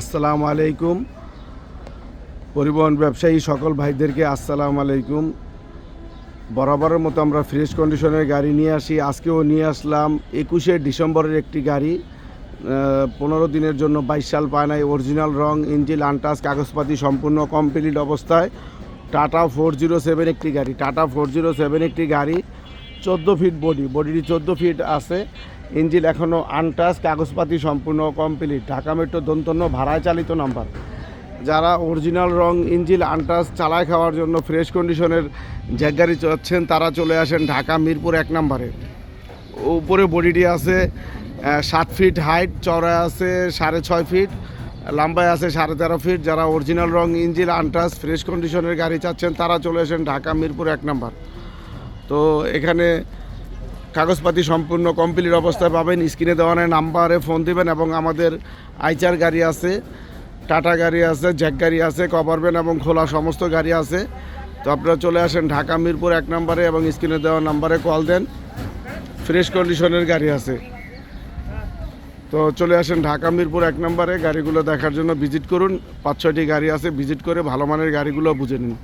আসসালামু আলাইকুম। পরিবহন ব্যবসায়ী সকল ভাইদেরকে আসসালামু আলাইকুম। বরাবরের মতো আমরা ফ্রেশ কন্ডিশনের গাড়ি নিয়ে আসি। আজকেও নিয়ে আসলাম একুশে ডিসেম্বরের একটি গাড়ি। পনেরো দিনের জন্য বাইশ সাল পায় নাই। অরিজিনাল রং ইঞ্জিল আনটাস কাগজপাতি সম্পূর্ণ কমপ্লিট অবস্থায়। টাটা ফোর জিরো সেভেন একটি গাড়ি। টাটা ফোর জিরো সেভেন একটি গাড়ি। চোদ্দ ফিট বডি। বডিটি চোদ্দ ফিট আছে। ইঞ্জিল এখনও আনটাস কাগজপাতি সম্পূর্ণ কমপ্লিট ঢাকা মেট্রো দন্তন্য ভাড়ায় চালিত নাম্বার যারা অরিজিনাল রং ইঞ্জিল আনটাস চালায় খাওয়ার জন্য ফ্রেশ কন্ডিশনের গাড়ি চাচ্ছেন, তারা চলে আসেন ঢাকা মিরপুর এক নম্বরে। উপরে বডিটি আছে সাত ফিট হাইট চড়ায় আছে সাড়ে ছয় ফিট লম্বায় আছে সাড়ে তেরো ফিট যারা অরিজিনাল রং ইঞ্জিল আনটাস ফ্রেশ কন্ডিশনের গাড়ি চাচ্ছেন, তারা চলে আসেন ঢাকা মিরপুর এক নম্বর। তো এখানে কাগজপাতি সম্পূর্ণ কমপ্লিট অবস্থায় পাবেন। স্ক্রিনে দেওয়া নাম্বারে ফোন দিবেন এবং আমাদের আইচার গাড়ি আছে, টাটা গাড়ি আছে, জ্যাক গাড়ি আছে কভারবেন এবং খোলা সমস্ত গাড়ি আছে। তো আপনারা চলে আসেন ঢাকা, মিরপুর এক নম্বরে এবং স্ক্রিনে দেওয়া নাম্বারে কল দেন। ফ্রেশ কন্ডিশনের গাড়ি আছে। তো চলে আসেন ঢাকা, মিরপুর এক নম্বরে। গাড়িগুলো দেখার জন্য ভিজিট করুন। পাঁচ ছয়টি গাড়ি আছে, ভিজিট করে ভালো মানের গাড়িগুলো বুঝে নিন।